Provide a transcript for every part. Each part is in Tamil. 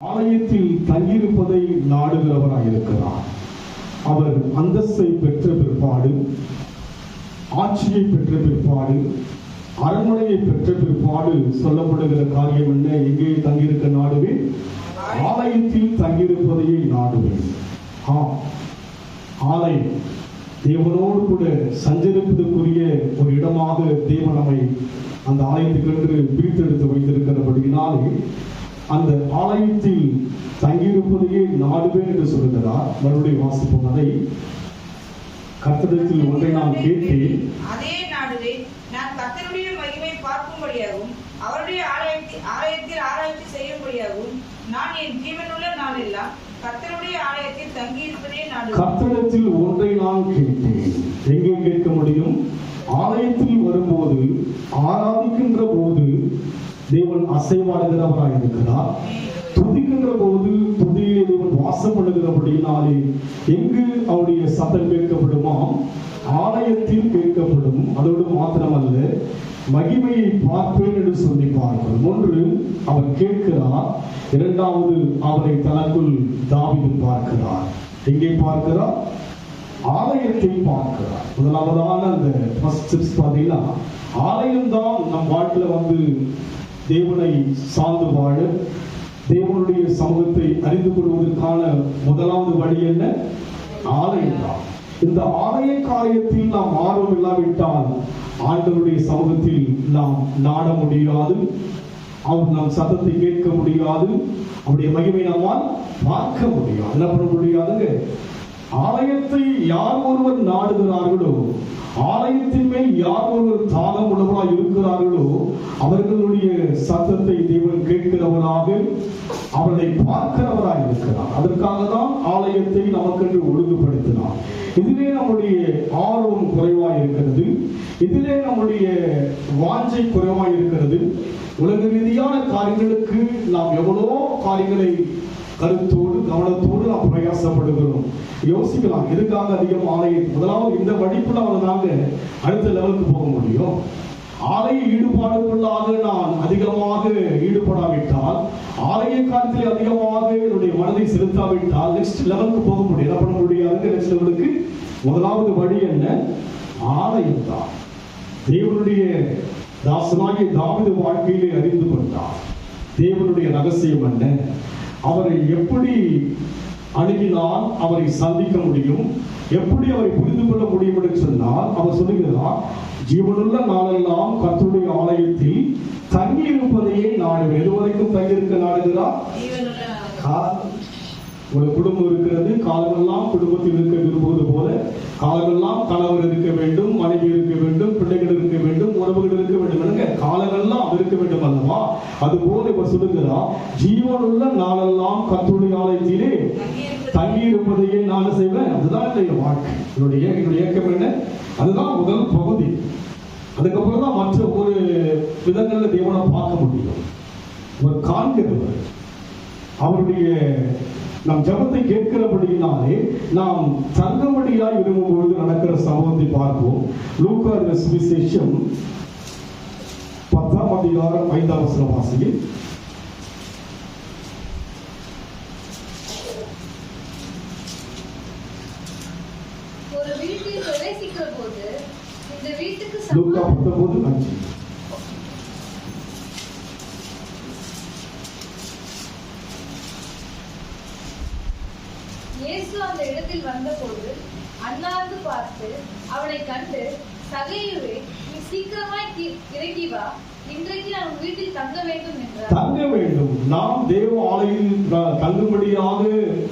ஆலயத்தில் தங்கியிருப்பதை நாடுகிறவராயிருக்கிறார். அவர் அந்தஸ்தை பெற்ற பிற்பாடு ஆட்சியை பெற்ற பிற்பாடு அரண்மனையை பெற்ற பிற்பாடு சொல்லப்படுகிற காரியம் என்ன? எங்கே தங்கியிருக்க நாடுவேன் ஆலயத்தில் தங்கியிருப்பதையே நாடுவேன் ஆ ஆலயம். தேவனோடு கூட சஞ்சரிப்பதற்குரிய ஒரு இடமாக தேவன் நம்மை அந்த ஆலயத்துக்கென்று பிரித்தெடுத்து வைத்திருக்கிறபடியினாலே அந்த ஆலயத்தில் தங்கியிருப்பதையே நாடுவேன் என்று சொல்கிறார் மறுபடியும் வாசிப்போம் அதை. கர்த்தரிடத்தில் ஒன்றை நான் கேட்டேன் அதே நாடுவே நான் கர்த்தருடைய மகிமை பார்க்கும்படியாகவும் அவருடைய ஆலயத்தில் ஆலயத்தில் ஆராய்ச்சி செய்யும்படியாகவும் நான் என் ஜீவனுள்ள நாளெல்லாம் கர்த்தருடைய ஆலயத்தில் தங்கியிருப்பதே நாடு கர்த்தரிடத்தில் ஒன்றை நான் கேட்டேன் எங்கே கேட்க முடியும் ஆலயத்தில் வரும்போது ஆராதிக்கின்ற போது தேவன் இருக்கிறார் துதிக்கின்ற போது துதியிலே தேவன் வாசம் பண்ணுகிறபடியினாலே எங்கு அவருடைய சத்தம் கேட்கப்படுமா? ஆலயத்தில் கேட்கப்படும். அதோடு மாத்திரமல்ல மகிமையை பார்ப்பேன் என்று சொல்லி ஒன்று அவர் கேட்கிறார். இரண்டாவது அவரை தனக்குள் தாவிது பார்க்கிறார். எங்கே பார்க்கிறார்? ஆலயத்தை பார்க்கிறார். முதலாவதான அந்த ஃபர்ஸ்ட் பார்த்தீங்கன்னா ஆலயம் தான் நம் வாழ்க்கையில வந்து தேவனை சார்ந்து வாழ. தேவனுடைய சமூகத்தை அறிந்து கொள்வதற்கான முதலாவது வழி என்ன? ஆலயம் தான் இந்த ஆலய காரியத்தில் நாம் ஆர்வம் இல்லாவிட்டால் ஆண்டவருடைய சமூகத்தில் நாம் நாட முடியாது. அவர் நம் சத்தத்தை கேட்க முடியாது. அவருடைய மகிமை நம்மால் பார்க்க முடியாது. என்ன பண்ண முடியாதுங்க? ஆலயத்தை யார் ஒருவர் நாடுகிறார்களோ ஆலயத்தின் மேல் யார் ஒருவர் தாகம் உள்ளவராக இருக்கிறார்களோ அவர்களுடைய சத்தத்தை தேவன் கேட்கிறவராக அவர்களை பார்க்கிறவராய் இருக்கிறார். அதற்காக தான் ஆலயத்தை நமக்கென்று ஒழுங்குபடுத்தினார். இதிலே நம்முடைய ஆர்வம் குறைவாய் இருக்கிறது இதிலே நம்முடைய வாஞ்சை குறைவாய் இருக்கிறது உலக ரீதியான காரியங்களுக்கு நாம் எவ்வளோ காரியங்களை கருத்தோடு கவனத்தோடு நாம் பிரயாசப்படுகிறோம். யோசிக்கலாம் எதுக்காக அதிகம் ஆலயம்? முதலாவது இந்த வழிக்குள்ள அவங்க அடுத்த லெவலுக்கு போக முடியும். ஆலய ஈடுபாடுக்குள்ளாக நான் அதிகமாக ஈடுபடாவிட்டால் ஆலய காலத்தில் அதிகமாக என்னுடைய மனதை செலுத்தாவிட்டால் நெக்ஸ்ட் லெவலுக்கு போக முடியும். என்ன பண்ண முடியாது? நெக்ஸ்ட் லெவலுக்கு முதலாவது வழி என்ன? ஆலயம் தான். தேவனுடைய தாசனாகிய தாவித வாழ்க்கையிலே அறிந்து கொண்டார். தேவனுடைய ரகசியம் என்ன? அவரை எப்படி அணுகினால் அவரை சந்திக்க முடியும்? எப்படி அவரை புரிந்து கொள்ள முடியும் என்று சொன்னால் அவர் சொல்லுகிறார் ஜீவனுள்ள நாளெல்லாம் கர்த்தருடைய ஆலயத்தில் தங்கி இருப்பதையே நாடு எது வரைக்கும் தங்கியிருக்க நாடுகிறார் ஒரு குடும்பம் இருக்கிறது காலமெல்லாம் குடும்பத்தில் இருக்க விரும்புவது போல காலமெல்லாம் கணவர் இருக்க வேண்டும் மனைவி இருக்க வேண்டும் பிள்ளைகள் இருக்க உறவுகள் இருக்க வேண்டும் என்னங்க காலங்கள்லாம் இருக்க வேண்டும் அல்லவா? அது போல இப்ப சொல்லுகிறார் ஜீவனுள்ள நாளெல்லாம் கத்துடைய ஆலயத்திலே தங்கி இருப்பதையே நான் செய்வேன். அதுதான் என்னுடைய வாழ்க்கை. என்னுடைய என்னுடைய இயக்கம் என்ன? அதுதான் முதல் பகுதி. அதுக்கப்புறம் தான் மற்ற ஒரு விதங்களில் தேவனை பார்க்க முடியும். அவர் காண்கிறவர் அவருடைய நம் ஜபத்தை கேட்கிறபடியினாலே நாம் தங்கபடியாய் விரும்பும் பொழுது நடக்கிற சம்பவத்தை பார்ப்போம். லூக்கா சுவிசேஷம் பத்தாம் அதிகாரம் ஐந்தாம் வசனம் வாசியில் ஒரு வீட்டில் பிரவேசிக்கிற போது இந்த வீட்டுக்கு லூக்கா பத்தொன்பது அஞ்சு இயேசு அந்த இடத்தில் வந்தபோது அண்ணாந்து பார்த்து அவனை கண்டு சகையுவே நீ சீக்கிரமாய் இறங்கி வா. இன்றைக்கு நான் வீட்டில் தங்க வேண்டும் என்றார். தங்க வேண்டும். நாம் தேவ ஆலையில் தங்கும்படியாக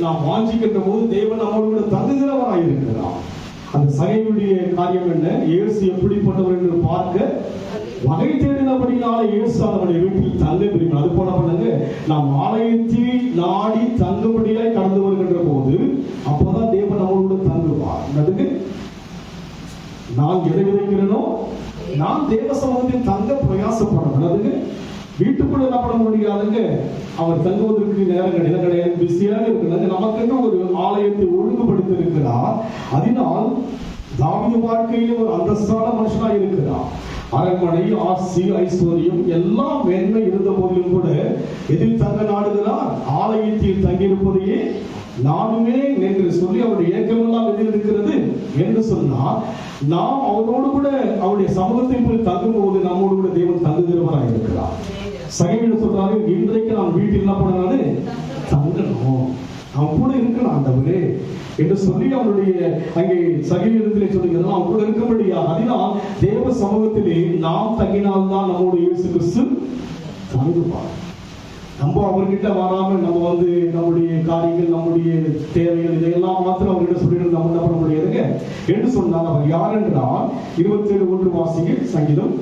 நாம் வாஞ்சிக்கின்ற போது தேவன் நம்மோடு கூட தங்குகிறவராய் இருக்கிறார். அந்த சகையுடைய காரியம் என்ன? இயேசு எப்படிப்பட்டவர் என்று பார்க்க வகை தேடினபடினால இயேசு அவனுடைய வீட்டில் தங்க விரும்பினார் அது போல பண்ணுங்க நாம் ஆலயத்தில் நாடி தங்கும்படியாய் கடந்து வருகின்ற போது அப்பதான் தேவன் நம்மோடு கூட தங்குவார் நான் எதை விதைக்கிறேனோ? நான் தேவ சமூகத்தில் தங்க பிரயாசப்படணும் அதுக்கு வீட்டுக்குள்ள என்ன பண்ண முடியாதுங்க அவர் தங்குவதற்கு நேரம் கிடையாது கிடையாது பிஸியாக இருக்கிறது நமக்குன்னு ஒரு ஆலயத்தை ஒழுங்குபடுத்தி இருக்கிறார் அதனால் தாவிய வாழ்க்கையிலே ஒரு அந்தஸ்தான மனுஷனா இருக்கிறார். அரண்மனை ஆசி ஐஸ்வர்யம் எல்லாம் மேன்மை இருந்த போதிலும் கூட எதில் தங்க நாடுகிறார்? ஆலயத்தில் தங்கியிருப்பதையே நானுமே என்று சொல்லி அவருடைய ஏக்கமெல்லாம் எதில் இருக்கிறது என்று சொன்னால் நாம் அவரோடு கூட அவருடைய சமூகத்தில் போய் தங்கும்போது நம்மோடு கூட தேவன் தங்குகிறவராக இருக்கிறார். சகைவிட சொல்றாரு இன்றைக்கு நாம் வீட்டில் என்ன பண்ணாரு தங்கணும். அவன் கூட இருக்கணும் ஆண்டவரே என்று சொல்லி அவனுடைய அங்கே சகைவிடத்திலே சொல்லுகிறது. அவன் கூட இருக்க முடியாது அதனால் தேவ சமூகத்திலே நாம் தங்கினால்தான் நம்முடைய இயேசு கிறிஸ்து தங்குவார். நம்ம அவர்கிட்ட வராம நம்ம வந்து நம்முடைய காரியங்கள் நம்முடைய தேவைகள் இதையெல்லாம் மாத்திரம் அவர்கிட்ட சொல்லிட்டு நம்ம என்ன பண்ண முடியாதுங்க? என்று சொன்னால் அவர். யார் என்றால் இருபத்தி ஏழு ஒன்று வாசிங்க சங்கீதம்.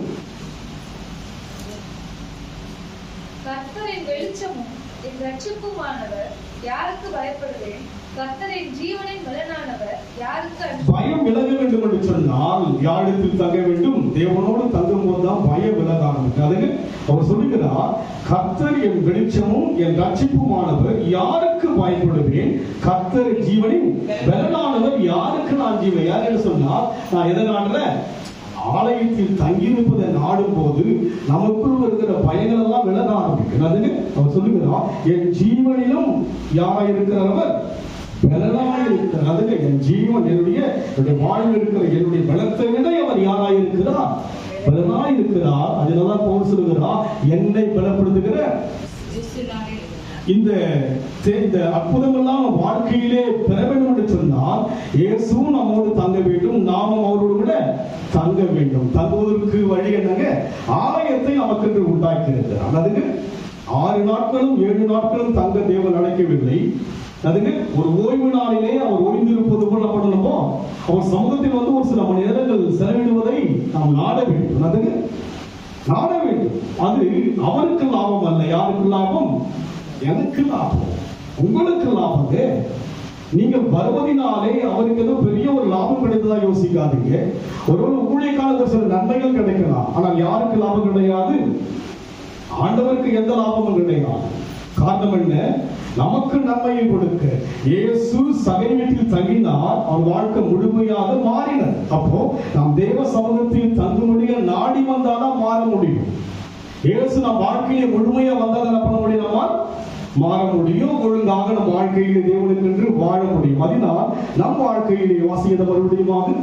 கர்த்தர் என் வெளிச்சமும் என் ரட்சிப்புமானவர் யாருக்கு பயப்படுவேன்? கர்த்தர் என் ஜீவனின் பலனானவர். யாருக்கு நாள் பயம் தங்க வேண்டும்? தேவனோடு தங்கும் போதுதான் பயம் விலக ஆரம்பிக்கும் அதுக்கு அவர் சொல்லுகிறார் கர்த்தர் என் வெளிச்சமும் என் ரட்சிப்புமானவர் யாருக்கு பயப்படுவேன்? கர்த்தர் ஜீவனின் பலனானவர் யாருக்கு நான் ஜீவன்? யார் என்று சொன்னால் நான் எதை நாடுறேன்? ஆலயத்தில் தங்கியிருப்பதை நாடும் போது நமக்குள் இருக்கிற பயங்கள் எல்லாம் விலக ஆரம்பிக்கும். அதுக்கு அவர் சொல்லுகிறார் என் ஜீவனிலும் யாரா இருக்கிறவர்? பலனாய் இருக்கிறார் அதுக்கு என் ஜீவன் என்னுடைய என்னுடைய வாழ்வு இருக்கிற என்னுடைய பலத்தை விட அவர் யாராய் இருக்கிறார் பலனாய் இருக்கிறார் அதனால பவுல் சொல்லுகிறார் என்னை பலப்படுத்துகிற இந்த இந்த அற்புதமெல்லாம் வாழ்க்கையிலே பெற வேண்டும் என்று சொன்னால் இயேசுவும் நம்மோடு தங்க வேண்டும் நாமும் அவரோடு கூட தங்க வேண்டும். தங்குவதற்கு வழி என்னங்க? ஆலயத்தை நமக்கு என்று உண்டாக்கி இருக்கிறார் அதுக்கு ஆறு நாட்களும் ஏழு நாட்களும் தங்க தேவன் அழைக்கவில்லை அதுக்கு ஒரு ஓய்வு நாளிலே அவர் ஓய்ந்திருப்பது போல பண்ணணுமோ அவர் சமூகத்தில் வந்து ஒரு சில மணி நேரங்கள் செலவிடுவதை நாம் நாட வேண்டும். அதுக்கு நாட வேண்டும். அது அவருக்கு லாபம் அல்ல. யாருக்கு லாபம்? எனக்கு லாபம். உங்களுக்கு லாபங்க. நீங்கள் வருவதினாலே அவருக்கு ஏதோ பெரிய ஒரு லாபம் கிடைத்ததா யோசிக்காதீங்க. ஒருவர் ஊழியக்காலத்தில் சில நன்மைகள் கிடைக்கலாம். ஆனால் யாருக்கு லாபம் கிடையாது? ஆண்டவருக்கு எந்த லாபமும் கிடையாது. காரணம் என்ன? நமக்கு நன்மையை கொடுக்க. இயேசு சகை வீட்டில் தங்கினார். அவர் வாழ்க்கை முழுமையாக மாறினர் அப்போ நாம் தேவ சமூகத்தில் தங்கும்படிய நாடி வந்தாதான் மாற முடியும். இயேசு நம் வாழ்க்கையிலே முழுமையா வந்தால் என்ன பண்ண முடியும் நம்மால்? மாற முடியும். ஒழுங்காக நம் வாழ்க்கையிலே தேவனுக்கென்று வாழ முடியும். அதனால் நம் வாழ்க்கையிலே வாசியத மறுபடியுமாக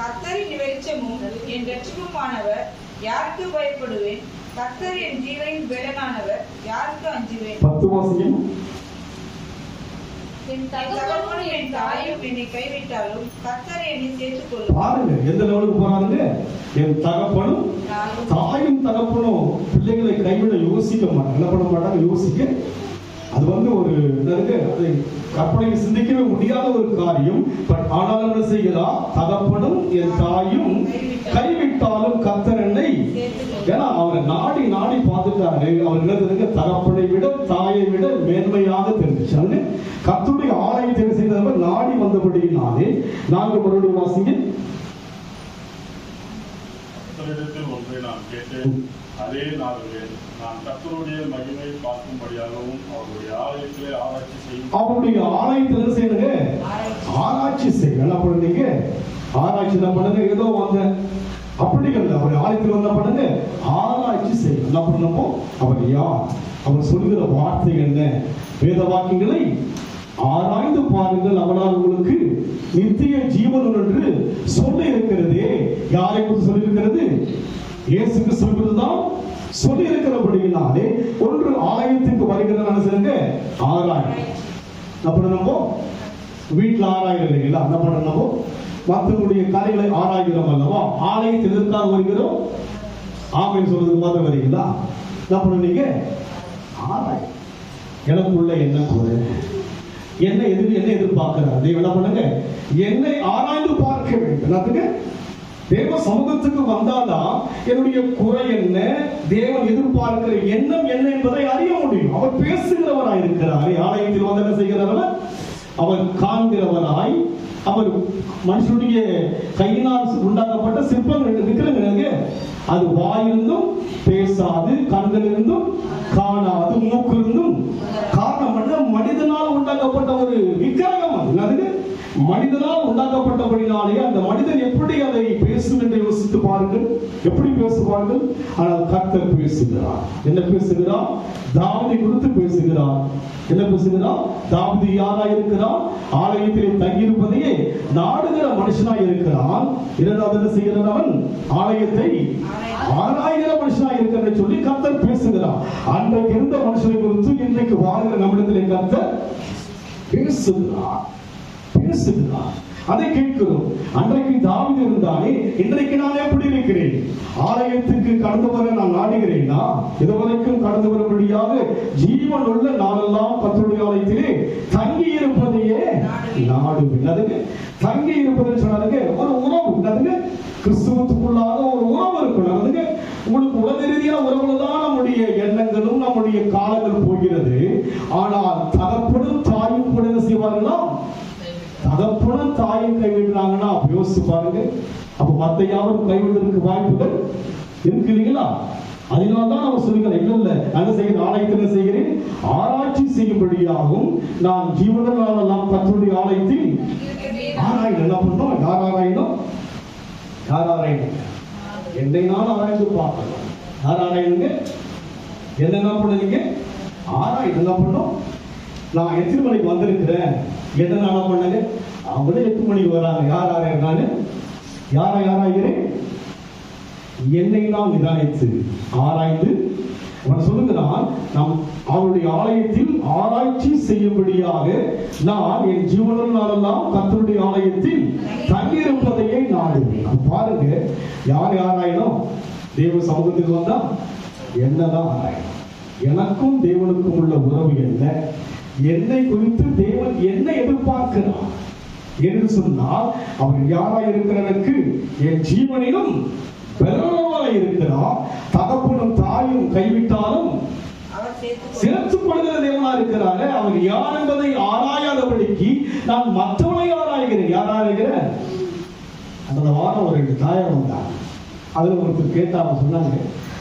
கத்தரின் வெளிச்சமும் என் ரட்சிப்புமானவர் யாருக்கு பயப்படுவேன்? கர்த்தர் என் ஜீவனின் பெலனானவர் யாருக்கு அஞ்சுவேன் பத்து வாசியம் என் தகப்பனும் என் தாயும் என்னை கைவிட்டாலும் கர்த்தர் என்னை சேர்த்துக் பாருங்க எந்த லெவலுக்கு போறாருங்க? என் தகப்பனும் கொள்ளும் தாயும் தகப்பனும் பிள்ளைகளை கைவிட யோசிக்க மாட்டாங்க. என்ன பண்ண மாட்டாங்க? யோசிக்க அது வந்து ஒரு அது கற்பனை சிந்திக்கவே முடியாத ஒரு காரியம். பட் ஆனாலும் என்ன செய்கிறா? தகப்பனும் என் தாயும் கைவிட்டாலும் கத்தர் என்னை ஏன்னா அவரை நாடி நாடி பார்த்துட்டாரு. அவர் என்னதுங்க தகப்பனை விட தாயை விட மேன்மையாக தெரிஞ்சிச்சாங்க கத்துடைய ஆலயத்தை செய்தவர் நாடி வந்தபடியினாலே நான்கு மறுபடியும் வாசிங்க. கர்த்தரிடத்தில் ஒன்றை நான் கேட்டேன் அதே நாடுவேன் நான் கர்த்தருடைய மகிமை பார்க்கும்படியாகவும் அவருடைய ஆலயத்திலே ஆராய்ச்சி செய்யும் அவருடைய ஆலயத்தில் என்ன செய்யணுங்க? ஆராய்ச்சி. செய்ய என்ன பண்ணுங்க? ஆராய்ச்சி என்ன பண்ணுங்க? ஏதோ வந்த அப்படி இல்லை. அவர் ஆலயத்தில் என்ன பண்ணுங்க? ஆராய்ச்சி செய்ய என்ன பண்ணமோ அவர் யார் அவர் சொல்லுகிற வார்த்தை என்ன? வேத வாக்கியங்களை ஆராய்ந்து பாருங்கள் அவனால் உங்களுக்கு நித்திய ஜீவன் என்று சொல்ல இருக்கிறதே. யாரை குறித்து சொல்லியிருக்கிறது இயேசு கிறிஸ்து தான் சொல்லி இருக்கிறபடியினாலே ஒன்று ஆலயத்துக்கு வருகிறதான சொல்லுங்க ஆராய் அப்புறம் நம்ம? வீட்டில் ஆராயிரம் இல்லைங்களா? என்ன பண்ணணும் மற்றவங்களுடைய கலைகளை ஆராய்கிறோம் அல்லவா? ஆலயத்தில் எதற்காக வருகிறோம்? ஆமைன்னு சொல்றதுக்கு மாத்திரம் வரீங்களா? என்ன பண்ணுவீங்க ஆராய் எனக்குள்ள என்ன குறை? என்ன எதிர் என்ன எதிர்பார்க்கிறார். தெய்வம் என்ன பண்ணுங்க? என்னை ஆராய்ந்து பார்க்க வேண்டும். தேவ சமூகத்துக்கு வந்தாதான் என்னுடைய குறை என்ன தேவன் எதிர்பார்க்கிற எண்ணம் என்ன என்பதை அறிய முடியும். அவர் பேசுகிறவராய் இருக்கிறார். ஆலயத்தில் வந்து என்ன செய்கிறவர்? அவர் காண்கிறவராய் அவர் மனுஷனுடைய கையினால் உண்டாக்கப்பட்ட சிற்பங்கள் இருக்கிறது அது வாயிருந்தும் பேசாது கண்களிலிருந்தும் காணாது மூக்கிலிருந்தும். காரணம் என்ன? மனிதனால் உண்டாக்கப்பட்ட ஒரு விக்கிரகம் அது மனிதனால் உண்டாக்கப்பட்டபடினாலே அந்த மனிதன் எப்படி அதை பேசும் என்று யோசித்து பாருங்கள். எப்படி பேசுவார்கள்? ஆனால் கர்த்தர் பேசுகிறார். என்ன பேசுகிறார்? தாவதி குறித்து பேசுகிறார். என்ன பேசுகிறார்? தாவதி யாரா இருக்கிறார்? ஆலயத்திலே தங்கியிருப்பதையே நாடுகிற மனுஷனாய் இருக்கிறான் இரண்டாவது என்ன செய்கிறான் அவன்? ஆலயத்தை ஆராய்கிற மனுஷனாய் இருக்கிறான் சொல்லி கர்த்தர் பேசுகிறார். அன்றைக்கு இருந்த மனுஷனை குறித்து இன்றைக்கு வாழ்கிற நம்மிடத்திலே கர்த்தர் பேசுகிறார் பேசுகிறார் அதை கேட்கிறோம் அன்றைக்கு தாவிது இருந்தானே இன்றைக்கு நான் எப்படி இருக்கிறேன்? ஆலயத்துக்கு கடந்து வர நான் நாடுகிறேனா? இதுவரைக்கும் கடந்து வரும்படியாக ஜீவன் உள்ள நாளெல்லாம் கத்தருடைய ஆலயத்திலே தங்கி இருப்பதையே நாடு என்னதுங்க தங்கி இருப்பதுன்னு சொன்னாருங்க ஒரு உறவு என்னதுங்க கிறிஸ்துவத்துக்குள்ளாக ஒரு உறவு இருக்கணும். அதுங்க உங்களுக்கு உலக ரீதியான உறவுல தான் நம்முடைய எண்ணங்களும் நம்முடைய காலங்கள் போகிறது. ஆனால் தகப்படும் கூட என்ன தகப்பனும் தாயும் கைவிடுறாங்கன்னா யோசிச்சு பாருங்க. அப்ப மத்த யாரும் கைவிடுறதுக்கு வாய்ப்புகள் இருக்கு இல்லைங்களா? அதனால்தான் அவர் சொல்லுங்கள் இல்ல இல்ல நான் செய்கிறேன்? ஆலயத்தில் செய்கிறேன். ஆராய்ச்சி செய்யும்படியாகவும் நான் ஜீவனெல்லாம் கத்தருடைய ஆலயத்தில் ஆராயணும். என்ன பண்ணோம் யார் ஆராயணும்? யார் ஆராயணும்? என்னை நான் ஆராய்ந்து பார்க்கணும். யார் ஆராயணுங்க? என்ன என்ன பண்ணுவீங்க ஆராய் என்ன பண்ணோம் நான் எத்தனை மணிக்கு வந்திருக்கிறேன்? என்ன நான் பண்ணாங்க அவங்களே எட்டு மணிக்கு வராங்க? யார் ஆராயிறாங்க யாரா யாராகிறேன் என்னை நான் நிதானித்து ஆராய்ந்து அவன் சொல்லுகிறான் நாம் அவருடைய ஆலயத்தில் ஆராய்ச்சி செய்யும்படியாக நான் என் ஜீவனில் நாளெல்லாம் கத்தருடைய ஆலயத்தில் தங்கியிருப்பதையே நாடுவேன். பாருங்க யார் யாராயினும் தேவ சமூகத்தில் வந்தா என்னதான் ஆராயணும்? எனக்கும் தேவனுக்கும் உள்ள உறவு என்ன? என்னை குறித்து தேவன் என்ன எதிர்பார்க்கிறார் என்று சொன்னால் அவர் யாரா இருக்கிறவனுக்கு என் ஜீவனிலும் பெருமாய் இருக்கிறார். தகப்பனும் தாயும் கைவிட்டாலும் அவர் சேர்த்து சேர்த்துக் கொள்கிற தேவனா இருக்கிறாரு. அவர் யார் என்பதை ஆராயாதபடிக்கு நான் மற்றவனை ஆராய்கிறேன். யார் ஆராய்கிறேன் அந்த வாரம் ஒரு ரெண்டு தாயார் வந்தாங்க. அதுல ஒருத்தர் கேட்டாங்க சொன்னாங்க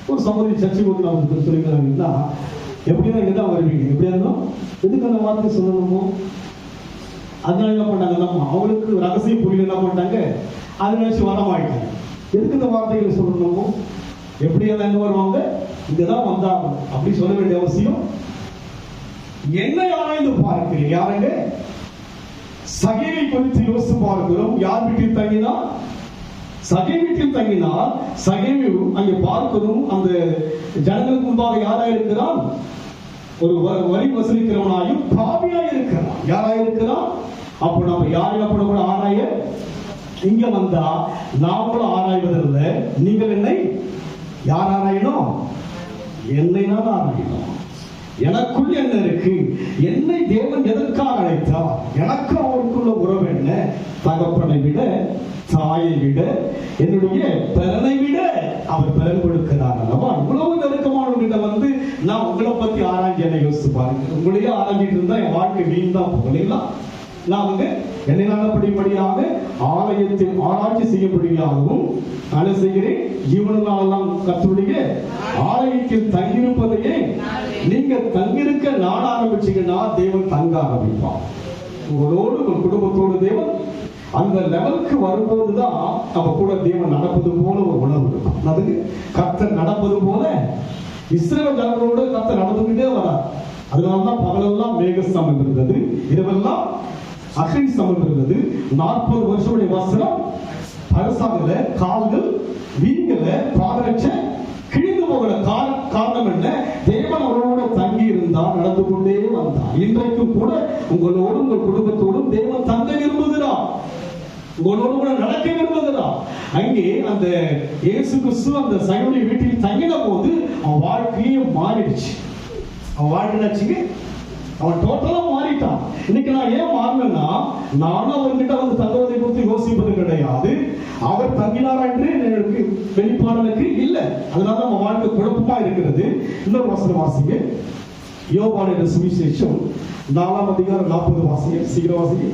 ஒரு சர்ச்சைக்கு வந்து நான் ஒருத்தர் சொல்லிக்கிறாங்கன்னா எப்படின்னா இங்கே தான் வருவீங்க எப்படியா இருந்தோம் எதுக்கு அந்த வார்த்தை சொல்லணுமோ? அதனால என்ன பண்ணாங்க நம்ம அவங்களுக்கு ரகசிய புரியல என்ன பண்ணிட்டாங்க? அதை நினைச்சு வரமாட்டாங்க எதுக்கு இந்த வார்த்தைகளை சொல்லணுமோ? எப்படி எல்லாம் எங்க வருவாங்க? இங்கதான் வந்தாங்க அப்படி சொல்ல வேண்டிய அவசியம் என்ன ஆராய்ந்து பார்க்கிறேன். யாருங்க? சகையை குறித்து யோசித்து பார்க்கிறோம். யார் வீட்டில் தங்கினா சகை வீட்டில் தங்கினால் சகைவு அங்கே பார்க்கிறோம் அந்த ஜனங்களுக்கு முன்பாக யாரா இருக்கிறான் ஒரு வ- வரி வசூலிக்கிறவனாயும் பாவியாய் இருக்கிறான். யாராய் இருக்கிறான்? அப்போ நம்ம யாரை அப்படி கூட ஆராய? இங்க வந்தா நாமளும் ஆராய்வதில்லை. நீங்கள் என்னை யார் ஆராயணும்? என்னை நான் ஆராயணும். எனக்குள் என்ன இருக்கு? என்னை தேவன் எதற்காக அழைத்தார்? எனக்கு அவருக்குள்ள உறவு என்ன? தகப்பனை விட தாயை விட என்னுடைய பிறனை விட அவர் பிறன் கொடுக்கிறார் அல்லவா? இவ்வளவு நெருக்கமானவர்கிட்ட வந்து நான் உங்களை பத்தி ஆராய்ச்சி என்ன யோசிச்சு பாருங்க. உங்களையே ஆராய்ச்சிட்டு இருந்தா என் வாழ்க்கை வீண் தான் போகும் இல்லைங்களா? நான் வந்து என்னை நல்லபடிப்படியாக ஆலயத்தில் ஆராய்ச்சி செய்யப்படியாகவும் நான் செய்கிறேன்? ஜீவனெல்லாம் கத்துடைய ஆலயத்தில் தங்கியிருப்பதையே நீங்க தங்கியிருக்க நாட ஆரம்பிச்சீங்கன்னா தேவன் தங்க ஆரம்பிப்பான் உங்களோடு உங்கள் குடும்பத்தோடு தேவன் அந்த லெவலுக்கு வரும்போதுதான் நம்ம கூட தேவன் நடப்பது போல ஒரு உணர்வு. இருக்கும் அதுக்கு கர்த்தர் நடப்பது போல இஸ்ரேல் ஜனங்களோடு கத்த நடந்துகிட்டே வரார். அதனாலதான் பகலெல்லாம் சமம் இருந்தது இரவெல்லாம் அக்னி சமம் இருந்தது. நாற்பது வருஷமுடைய வசனம் பரசாகல கால்கள் வீங்கல பாதரட்ச கிழிந்து போகல. காரணம் என்ன? தேவன் அவரோட தங்கி இருந்தார் நடந்து கொண்டே வந்தார். இன்றைக்கும் கூட உங்களோடும் உங்கள் குடும்பத்தோடும் தேவன் தங்க விரும்புகிறார். உங்களோடு கூட நடக்க விரும்புகிறார் அங்கே அந்த இயேசு கிறிஸ்து அந்த சைனுடைய வீட்டில் தங்கின போது அவன் வாழ்க்கையே மாறிடுச்சு. அவன் வாழ்க்கையாச்சுங்க அவன் டோட்டலா மாறிட்டான். இன்னைக்கு நான் ஏன் மாறினேன்னா நானும் அவர்கிட்ட வந்து தங்குவதை குறித்து யோசிப்பது கிடையாது. அவர் தங்கினாரா என்று எனக்கு வெளிப்பாடனுக்கு இல்லை. அதனால நம்ம வாழ்க்கை குழப்பமா இருக்கிறது. இன்னொரு வசனம் வாசிங்க. யோபான் சுவிசேஷம் நாலாம் அதிகாரம் நாற்பது வாசிங்க. சீக்கிரம் வாசிங்க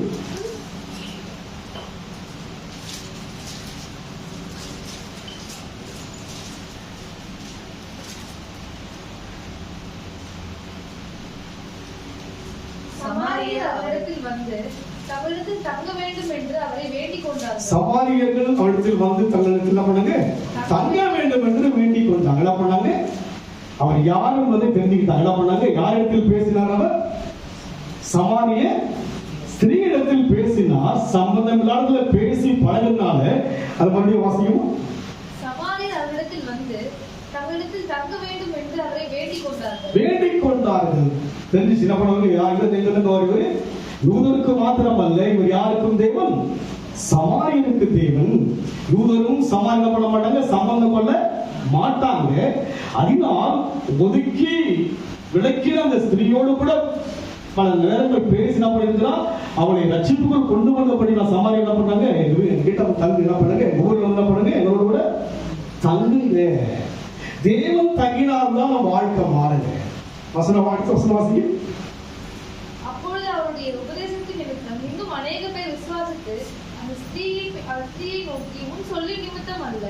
சமாரியர் அவரிடத்தில் வந்து தங்களிடத்தில் தங்க வேண்டும் என்று அவரை வேண்டிக் சமாரியர்கள் அவரிடத்தில் வந்து தங்களுக்கு என்ன பண்ணாங்க? தங்க வேண்டும் என்று வேண்டிக் கொண்டாங்க என்ன பண்ணாங்க. அவர் யார் என்பதை தெரிஞ்சுக்கிட்டாங்க என்ன பண்ணாங்க? யாரிடத்தில் பேசினார் அவர்? சமாரிய ஸ்திரீயிடத்தில் பேசினார். சம்பந்தம் இல்லாததுல பேசி பழகினால அது மறுபடியும் வாசிக்கும்? வேண்டிக் கொண்டார்கள். தெரிஞ்சு சின்ன பண்ணவங்க? யாருக்கு எங்கிருந்து வருவது யூதருக்கு மாத்திரமல்ல. இவர் யாருக்கும் தேவன் சமாரியனுக்கு தேவன் யூதரும் சமாளிக்க பண்ண மாட்டாங்க சம்பந்தம் கொள்ள மாட்டாங்க. அதனால் ஒதுக்கி விளக்கிற அந்த ஸ்திரீயோடு கூட பல நேரங்கள் பேசினா இருக்கிறா அவளை ரட்சிப்புக்குள் கொண்டு வந்தபடி நான் சமாளி என்ன பண்ணாங்க? எங்க கிட்ட தங்கு என்ன பண்ணுங்க? எங்க ஊர்ல என்ன பண்ணுங்க? எங்களோட கூட தங்குங்க தேவன் தங்கினால்தான் நம்ம வாழ்க்கை மாறுங்க. வசன வாழ்க்கை வசன வாசிங்க. அப்பொழுது அவருடைய உபதேசத்தின் நிமித்தம் இன்னும் அநேக பேர் விசுவாசித்து ஸ்திரீயை ஸ்திரீயை சொல்லி நிமித்தம் அல்ல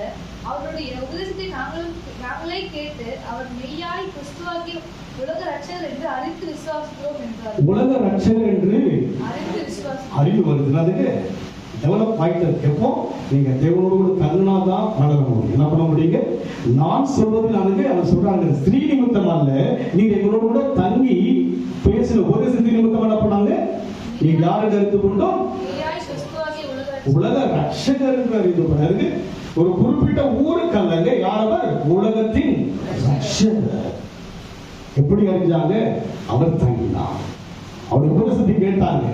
அவருடைய உபதேசத்தை நாங்களும் நாங்களே கேட்டு அவர் மெய்யாய் கிறிஸ்துவாகி உலக ரட்சகர் என்று அறிந்து விசுவாசிக்கிறோம் என்றார். உலக ரட்சகர் என்று அறிந்து விசுவாசி அறிவு வருது அதுக்கு டெவலப் ஆயிட்டு இருக்கு. எப்போ? நீங்க தேவனோடு தங்கினா தான் வளர முடியும் என்ன பண்ண முடியுங்க? நான் சொல்வது நானுங்க அவர் சொல்றாங்க. ஸ்திரீ நிமித்தம் அல்ல நீங்க எங்களோட கூட தங்கி பேசின உபதேசத்தின் நிமித்தம் என்ன பண்ணாங்க? நீங்க யாரை எடுத்துக்கொண்டோம் உலக ரட்சகர் இது பிறகு ஒரு குறிப்பிட்ட ஊருக்கு அல்லங்க யாரவர்? உலகத்தின் ரட்சகர். எப்படி அறிஞ்சாங்க? அவர் தங்கினார். அவர் உபதேசத்தை கேட்டாங்க.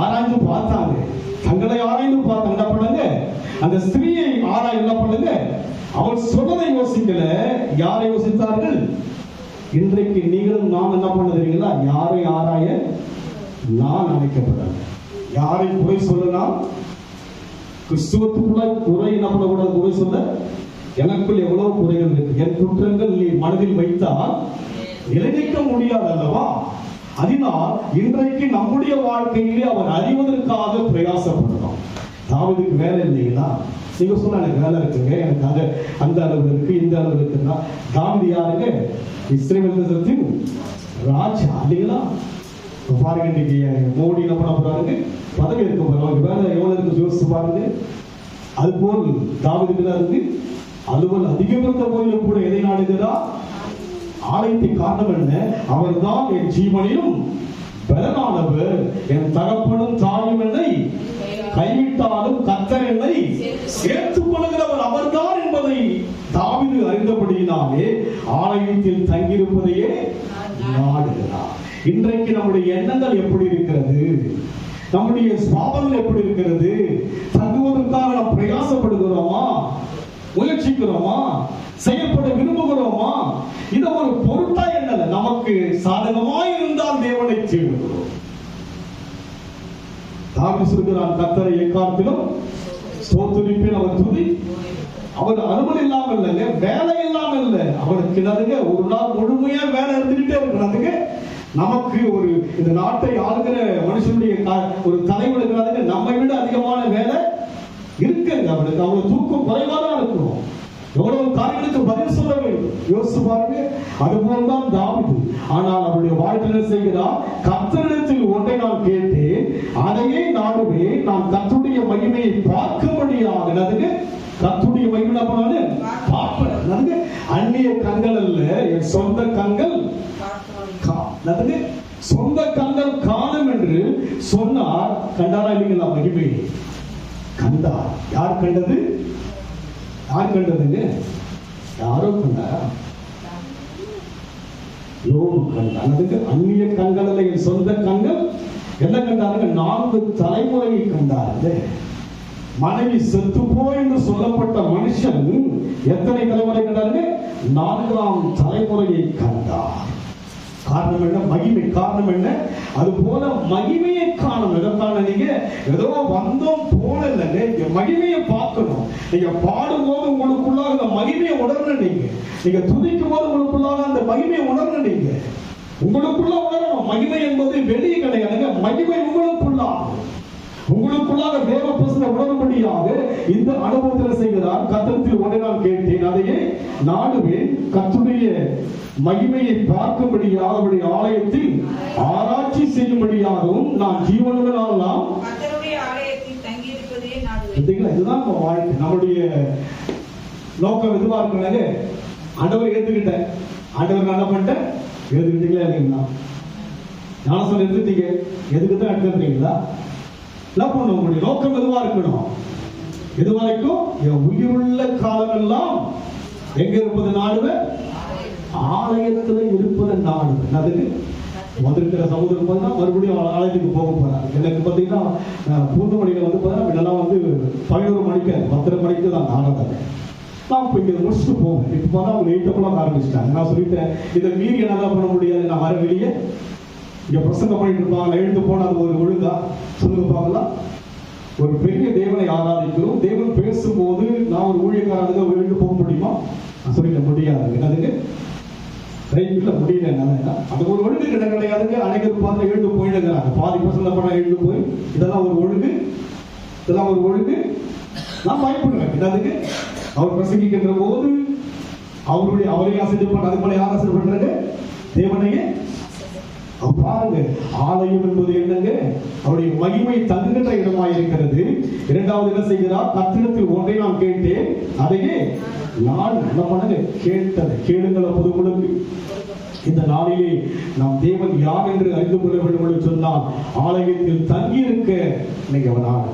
ஆராய்ந்து பார்த்தாங்க. தங்களை ஆராய்ந்து பார்த்தாங்க என்ன பண்ணுங்க அந்த ஸ்திரீயை ஆராய் என்ன பண்ணுங்க? அவள் சொன்னதை யோசிக்கல. யாரை யோசித்தார்கள்? இன்றைக்கு நீங்களும் நாம் என்ன பண்ணுறீங்களா யாரை ஆராய நான் அழைக்கப்படுறேன் யாரை போய் சொல்லலாம் கிறிஸ்துவத்துக்குள்ள குறை என்ன கூட குறை சொல்ல எனக்குள் எவ்வளவு குறைகள் இருக்கு? என் குற்றங்கள் நீ மனதில் வைத்தால் நிலைநிற்க முடியாது அல்லவா அதனால் இன்றைக்கு நம்முடைய வாழ்க்கையிலே அவர் அறிவதற்காக பிரயாசப்படுறோம். தாவதுக்கு வேலை இல்லைங்களா? நீங்க சொன்ன எனக்கு வேலை இருக்குங்க. எனக்கு அந்த அந்த அளவு இருக்கு இந்த அளவு இருக்குன்னா தாவதி யாருங்க? இஸ்ரேல் தேசத்தின் ராஜா இல்லைங்களா? பாருங்க இன்னைக்கு மோடி என்ன பண்ண போறாருங்க பதவி எடுக்க போறாங்க வேலை எவ்வளவு இருக்கு யோசிச்சு பாருங்க அதுபோல் தாவதுக்கு இருந்து அலுவல் அதிகம் இருந்த போதிலும் கூட எதை நாடுகிறா ஆலயத்தை காரணம் என்ன அவர்தான் என் ஜீவனையும் பலனானவர் என் தகப்பனும் தாயும் என்னை கைவிட்டாலும் கத்தர் என்னை சேர்த்துக் கொள்கிறவர் அவர்தான் என்பதை தாவிது அறிந்தபடியினாலே ஆலயத்தில் தங்கியிருப்பதையே நாடுகிறார். இன்றைக்கு நம்முடைய எண்ணங்கள் எப்படி இருக்கிறது? நம்முடைய சுவாபங்கள் எப்படி இருக்கிறது? தங்குவதற்காக நாம் பிரயாசப்படுகிறோமா? முயற்சிக்கிறோமா? செய்யப்பட விரும்புகிறோமா? இது ஒரு பொருட்டா என்னல நமக்கு சாதகமாய் இருந்தால் தேவனை தேடுகிறோம். தாவி சொல்கிறான் கத்தரை எக்காலத்திலும்? ஸ்தோத்திரிப்பேன் அவர் துதி. அவர் அனுமதி இல்லாம இல்லை வேலை இல்லாம இல்லை அவருக்கு என்னதுங்க ஒரு நாள் முழுமையா வேலை இருந்துகிட்டே இருக்கிறதுக்கு நமக்கு ஒரு இந்த நாட்டை ஆளுகிற மனுஷனுடைய ஒரு தலைவர் இருக்கிறதுங்க நம்மை விட அதிகமான வேலை இருக்குங்க. அவனுக்கு அவ்வளவு தூக்கம் குறைவாக தான் இருக்கும். எவ்வளவு காரியங்களுக்கு பதில் சொல்ல வேண்டும். யோசிச்சு பாருங்க. அதுபோல் தான் தாவிது. ஆனால் அவருடைய வாழ்க்கையில் செய்கிறார்? கத்தரிடத்தில் ஒன்றை நான் கேட்டேன். அதையே நாடுவே. நான் கத்துடைய மகிமையை பார்க்கும்படியாக. அதுக்கு கத்துடைய மகிமை பண்ணாரு பார்ப்பேன் அந்நிய கண்கள் அல்ல. என் சொந்த கண்கள் அதாவது சொந்த கண்கள் காணும் என்று சொன்னார். கண்டாரா இல்லைங்களா மகிமை? கண்டார் யார் கண்டது? யார் கண்டதுங்க? யாரோ கண்டாரா யோபு கண்டான் அதுக்கு அந்நிய கண்கள் அல்ல என் சொந்த கண்கள். என்ன கண்டாருங்க? நான்கு தலைமுறையை கண்டாரு. மனைவி செத்து போய் என்று சொல்லப்பட்ட மனுஷன் எத்தனை தலைமுறை கண்டாருங்க? நான்காம் தலைமுறையை கண்டார். காரணம் என்ன? மகிமை காரணம் என்ன? அது போல மகிமையை காணும் எதற்கான நீங்க. ஏதோ வந்தோம் போல இல்லைங்க மகிமையை பார்க்கணும். நீங்க பாடும்போது உங்களுக்குள்ளாக அந்த மகிமையை உணரணும் நீங்க. நீங்க துதிக்கும் போது உங்களுக்குள்ளாக அந்த மகிமையை உணரணும் நீங்க. உங்களுக்குள்ள உணரணும். மகிமை என்பது வெளியே கிடையாதுங்க மகிமை உங்களுக்குள்ளாகும் உங்களுக்குள்ளாக தேவ பிரசன உணரும்படியாக இந்த அனுபவத்தில் செய்கிறார். கத்தத்தில் ஒன்றை நான் கேட்டேன். அதையே நாடுவேன். கத்துடைய மகிமையை பார்க்கும்படியாக அவருடைய ஆலயத்தில் ஆராய்ச்சி செய்யும்படியாகவும் நான் பார்த்தீங்களா இதுதான் வாழ்க்கை. நம்முடைய நோக்கம் எதுவா இருக்கிறாங்க ஆண்டவர் ஏத்துக்கிட்டேன் ஆண்டவர் என்ன பண்ணிட்டேன் ஏத்துக்கிட்டீங்களா இல்லைங்களா? ஞானசம் எடுத்துட்டீங்க எதுக்கு தான் எடுத்துக்கிறீங்களா என்ன பண்ணணும்? உங்களுடைய நோக்கம் எதுவா இருக்கணும்? இது வரைக்கும் என் உயிருள்ள காலமெல்லாம் எங்க இருப்பது நாடுவேன் ஆலயத்துல இருப்பது நாடுவேன் அதுக்கு வந்திருக்கிற சமுதிரம் பார்த்தீங்கன்னா மறுபடியும் ஆலயத்துக்கு போக போறாங்க எனக்கு பார்த்தீங்கன்னா பூந்தமணியில வந்து பார்த்தா முன்னெல்லாம் வந்து பதினோரு மணிக்கு பத்தரை மணிக்கு தான் ஆராதனை நான் இப்போ இங்கே முடிச்சுட்டு போவேன். இப்போ பார்த்தா அவங்க எயிட் ஓ கிளாக் ஆரம்பிச்சிட்டாங்க. நான் சொல்லிட்டேன் இதை மீறி என்னதான் பண்ண முடியாது. நான் வர வெளியே இங்கே பிரசங்கம் பண்ணிட்டு இருப்பாங்க. எழுந்து போனால் அது ஒரு ஒழுங்கா சொல்லுங்க பார்க்கலாம். ஒரு பெரிய தேவனை ஆராதிக்கிறோம். தேவன் பேசும்போது நான் ஒரு ஊழியக்காரனுக்கு எழுந்து போக முடியுமா? நான் சொல்லிட முடியாது. என்னதுக்கு ரைட்ல முடியல என்னால. அது ஒரு ஒழுங்கு கிட்ட கிடையாதுங்க அனைவரும் பார்த்து எழுந்து போயிடுங்கிறாங்க பாதி பசங்க படம் எழுந்து போய் இதெல்லாம் ஒரு ஒழுங்கு இதெல்லாம் ஒரு ஒழுங்கு. நான் பயப்படுவேன். இதாதுக்கு அவர் பிரசங்கிக்கின்ற போது அவருடைய அவரையும் அசைஞ்சு பண்ண அது போல யார் அசைஞ்சு பண்றது தேவனையே பாருங்க ஆலயம் என்பது என்னங்க? அவருடைய மகிமை தங்குகின்ற இடமா இருக்கிறது இரண்டாவது என்ன செய்கிறார்? கத்திரத்தில் ஒன்றை நான் கேட்டேன். அதையே நான் என்ன பண்ணுங்க? கேட்டது கேளுங்கள் அப்போது உங்களுக்கு. இந்த நாளிலே நாம் தேவன் யார் என்று அறிந்து கொள்ள வேண்டும் என்று சொன்னால் ஆலயத்தில் தங்கியிருக்க நீங்க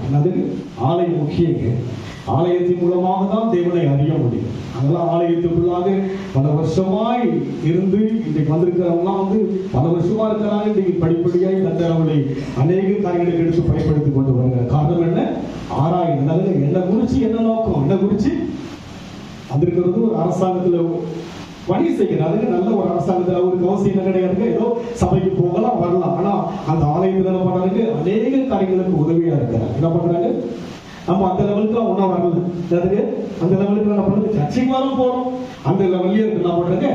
என்னது? ஆலயம் முக்கியங்க. ஆலயத்தின் மூலமாக தான் தேவனை அறிய முடியும். அதெல்லாம் ஆலயத்துக்குள்ளாக பல வருஷமாய் இருந்து இன்றைக்கு வந்திருக்கிறவங்களாம் வந்து பல வருஷமா இருக்கிறாங்க. இன்றைக்கு படிப்படியாய் கத்தரவளை அநேக காரியங்களுக்கு எடுத்து பயன்படுத்திக் கொண்டு வருகிறார். காரணம் என்ன? ஆராயம் அதாவது என்ன குறிச்சு என்ன நோக்கம்? என்ன குறிச்சு வந்திருக்கிறது ஒரு அரசாங்கத்துல பணி செய்யணும் அதுக்கு நல்ல ஒரு அரசாங்கத்துல அவருக்கு அவசியம் என்ன கிடையாது. ஏதோ சபைக்கு போகலாம் வரலாம். ஆனா அந்த ஆலயத்துல என்ன பண்றாங்க அநேக காரியங்களுக்கு உதவியா இருக்கிறார். என்ன பண்றாங்க நம்ம அந்த லெவலுக்கு ஒன்றா வரல அதுக்கு அந்த லெவலுக்கு என்ன பண்ணுறது சர்ச்சைக்கு வரும் போறோம். அந்த லெவல்லையே இருக்கு. என்ன பண்ணுறேங்க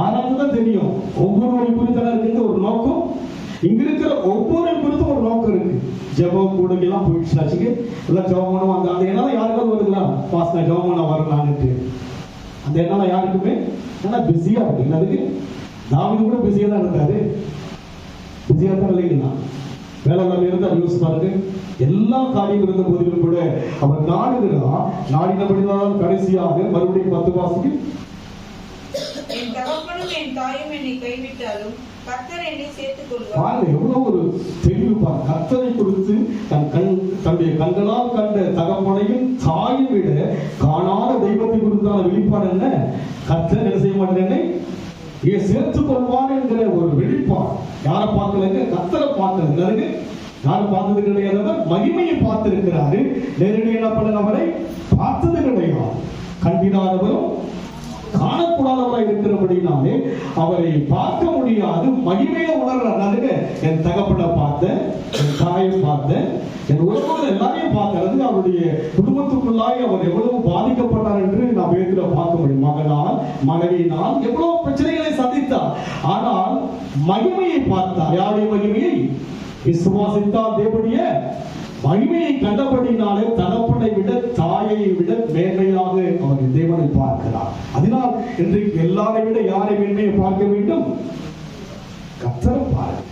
ஆராய்ந்து தான் தெரியும். ஒவ்வொரு குறித்த இருக்குங்க ஒரு நோக்கம். இங்க இருக்கிற ஒவ்வொரு குறித்து ஒரு நோக்கம் இருக்கு. ஜெபம் கூடங்க எல்லாம் போயிடுச்சு எல்லாம் ஜபம் பண்ணுவோம். அந்த அந்த எண்ணம் யாருக்காவது வருதுங்களா? பாஸ் நான் ஜபம் பண்ண வரலான்னுட்டு அந்த எண்ணம் யாருக்குமே ஏன்னா பிஸியா இருக்கு என்னதுக்கு? தாவிது கூட பிஸியாக தான் இருந்தாரு. பிஸியாக தான் இல்லைங்களா? வேளாண் இருந்தா யோசிச்சு பாருங்க. எல்லா காரியம் இருந்த போதிலும் கூட அவர் நாடுகிறார் நாடினபடிதான் கடைசியாக மறுபடியும் பத்து வாசிக்கு என் தகப்பனும் என் தாயும் என்னை கைவிட்டாலும் எவ்வளவு ஒரு தெளிவு கர்த்தரை குறித்து தன் கண் தன்னுடைய கண்களால் கண்ட தகப்பனையும் தாயும் விட காணாத தெய்வத்தை குறித்தான வெளிப்பாடு என்ன? கர்த்தர் என்ன செய்ய மாட்டேன் சேர்த்துக் கொள்வார் என்கிற ஒரு வெளிப்பாடு. யாரை பார்க்கலங்க கத்தரை பார்க்கலங்க யார் பார்த்தது கிடையாதவர் மகிமையை பார்த்திருக்கிறாரு. நேரடியாக என்ன பண்ண அவரை பார்த்தது கிடையாது. கண்டிடாதவரும் காணக்கூடாதவராய் இருக்கிறபடினாலே அவரை பார்க்க முடியாது மகிமையை உணர்றாரு. என் தகப்பனை பார்த்தேன் என் தாயை பார்த்தேன் என் உறவுகள் எல்லாரையும் பார்க்கறது அவருடைய குடும்பத்துக்குள்ளாய் அவர் எவ்வளவு பாதிக்கப்பட்டார் என்று நாம் வேதில பார்க்க முடியும். மகனால் மனைவியினால் எவ்வளவு பிரச்சனைகளை சந்தித்தார். ஆனால் மகிமையை பார்த்தார். யாருடைய மகிமையை? விசுவாசித்தார் தேவனுடைய மகிமையை கண்டபடினாலே தகப்பனை விட தாயை விட மேன்மையாக அவர் தேவனை பார்க்கிறார். அதனால் இன்றைக்கு எல்லாரை விட யாரை மேன்மையை பார்க்க வேண்டும்? கத்தரை பாருங்க.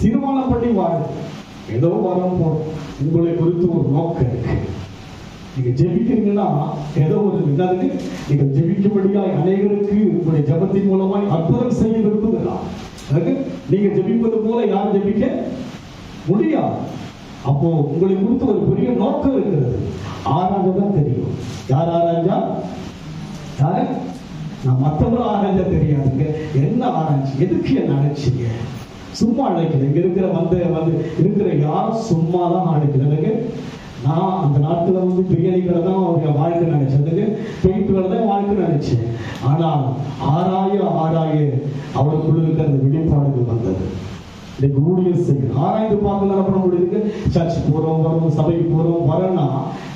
தீர்மானம் பண்ணி வாழுங்க ஏதோ வரம் போறோம். உங்களை குறித்து ஒரு நோக்கம் இருக்கு. நீங்க ஜெபிக்கிறீங்கன்னா ஏதோ ஒரு என்னதுக்கு நீங்க ஜெபிக்கும்படியாய் அநேகருக்கு உங்களுடைய ஜெபத்தின் மூலமாய் அற்புதம் செய்ய விரும்புகிறார் நீங்க ஜெபிப்பது போல யாரும் ஜெபிக்க முடியாது. அப்போ உங்களை குறித்து ஒரு பெரிய நோக்கம் இருக்கிறது. ஆராய்ஞ்சா தான் தெரியும். யார் ஆராய்ஞ்சா? யாரு? நான் மற்றவங்களும் ஆராய்ஞ்சா தெரியாதுங்க. என்ன ஆராய்ச்சி? எதுக்கு என்ன அழைச்சிங்க சும்மா அழைக்கல. இங்க இருக்கிற வந்து வந்து இருக்கிற யாரும் சும்மா தான் அழைக்கிறதுங்க நான் அந்த நாட்டுல வந்து பிரியாணிகளை தான் அவங்க வாழ்க்கை நினைச்சதுங்க. பெயிண்ட் தான் வாழ்க்கை நினைச்சேன். ஆனால் ஆராய ஆராய அவருக்குள்ள இருக்கிற அந்த வெளிப்பாடுகள் வந்தது. இன்னைக்கு ஊழியர் செய்யணும் ஆராய்ந்து பார்த்து என்ன பண்ண முடியுது சர்ச் போறோம் வரோம் சபைக்கு போறோம் வரேன்னா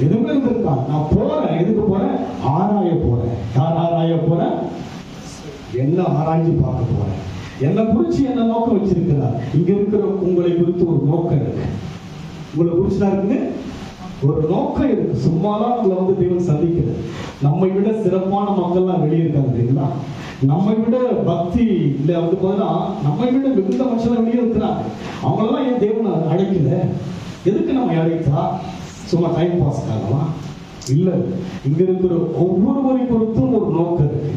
எதுவுமே இருந்திருக்கா நான் போறேன். எதுக்கு போறேன்? ஆராய போறேன். யார் ஆராய போறேன் என்ன ஆராய்ச்சி பார்க்க போறேன். என்னை குறிச்சு என்ன நோக்கம் வச்சிருக்கிறார். இங்க இருக்கிற உங்களை குறித்து ஒரு நோக்கம் இருக்கு. உங்களை குறிச்சு தான் ஒரு நோக்கம் இருக்கு. சும்மாதான் உங்களை வந்து தேவன் சந்திக்கிறது நம்மை விட சிறப்பான மக்கள்லாம் வெளியே இருக்காங்க இல்லைங்களா நம்மை விட பக்தி இல்ல. வந்து பார்த்தா நம்மை விட மிகுந்த மனுஷன் வெளியே இருக்கிறாங்க. அவங்களெல்லாம் ஏன் தேவனை அழைக்கல? எதுக்கு நம்ம அழைத்தா? சும்மா டைம் பாஸ் ஆகலாம் இல்ல. இங்க இருக்கிற ஒவ்வொருவரை பொறுத்தும் ஒரு நோக்கம் இருக்கு.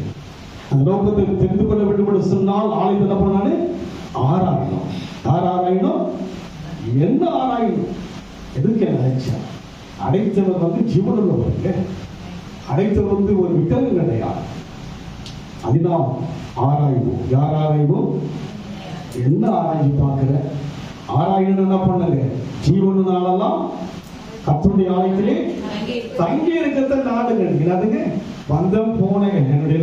அந்த நோக்கத்தை தெரிந்து கொள்ள வேண்டும் என்று சொன்னால் ஆலயத்தை என்ன பண்ணாலே ஆராயணும். யார் ஆராயணும். என்ன ஆராயணும்? எதுக்கு என்ன அழைச்சா அடைத்தவர் வந்து ஜீவனுள்ளவருங்க அடைத்தவர் வந்து ஒரு விக்கலம் கிடையாது அதுதான் ஆராய்வோம் யார் ஆராய்வோம் என்ன ஆராய்ச்சி பார்க்கிற? ஆராயணும் என்ன பண்ணுங்க? ஜீவனாலெல்லாம் கத்தருடைய ஆலயத்திலே தங்கி இருக்கிறத நாடுங்க என்னதுங்க? வந்தம் போனேங்க என்னுடைய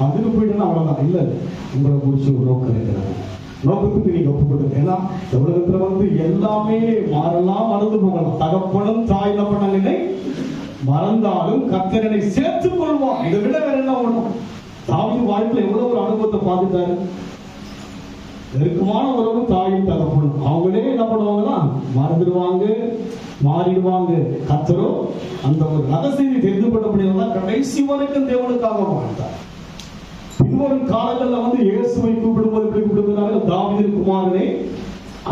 வந்துட்டு போயிட்டேன்னா அவ்வளவுதான். இல்ல உங்களை குறிச்சு ஒரு நோக்கம் இருக்கிறது. நோக்கத்துக்கு நீங்க ஒப்பு கொடுங்க ஏன்னா உலகத்துல வந்து எல்லாமே மாறலாம் மறந்து போகலாம். தகப்பனும் தாய் என்ன பண்ணாங்க மறந்தாலும் கத்தரனை சேர்த்துக் கொள்வான் இதை விட வேற என்ன ஒண்ணும் தாவின் வாழ்க்கையில எவ்வளவு ஒரு அனுபவத்தை பார்த்துட்டாரு? நெருக்கமான உறவு தாயும் தகப்பனும். அவங்களே என்ன பண்ணுவாங்கன்னா மறந்துடுவாங்க மாறிடுவாங்க. கத்தரோ அந்த ஒரு ரகசியத்தை தெரிந்து கொள்ளக்கூடியதான் கடைசி வரைக்கும் தேவனுக்காக வாழ்ந்தார். பின்வரும் காலங்களில் வந்து இயேசுவை கூப்பிடும்போது எப்படி கூப்பிடுகிறார்கள்? தாவீதின் குமாரனே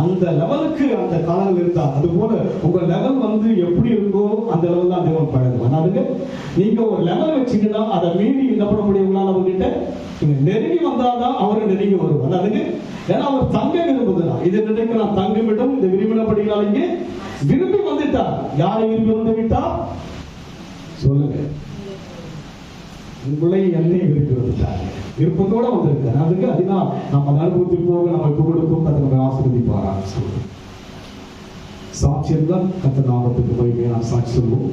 அந்த லெவலுக்கு அந்த காலங்கள் இருந்தா அது போல உங்க லெவல் வந்து எப்படி இருக்கோ அந்த லெவல் தான் தேவன் பழகுவார் அதுக்கு நீங்க ஒரு லெவல் வச்சீங்கன்னா அதை மீறி என்ன பண்ண முடியுங்களா அவர்கிட்ட நீங்க நெருங்கி வந்தாதான் அவரு நெருங்கி வருவார் அதுக்கு ஏன்னா அவர் தங்க விரும்புகிறார். இதை நினைக்க நான் தங்குமிடம் இந்த விரும்பினபடியால் இங்கே விரும்பி வந்துட்டார். யாரை விரும்பி வந்து விட்டா சொல்லுங்க. உங்களை என்னை விரும்பி வந்துட்டாங்க விருப்பத்தோட வந்திருக்காரு. அதுக்கு அதுதான் நம்ம அனுபவத்தில் போக நம்ம இப்ப கொடுக்கும் அதை நம்ம ஆசிர்வதிப்பாரா சாட்சியம் தான் கத்த நாமத்துக்கு போய் நான் சாட்சி சொல்லுவோம்.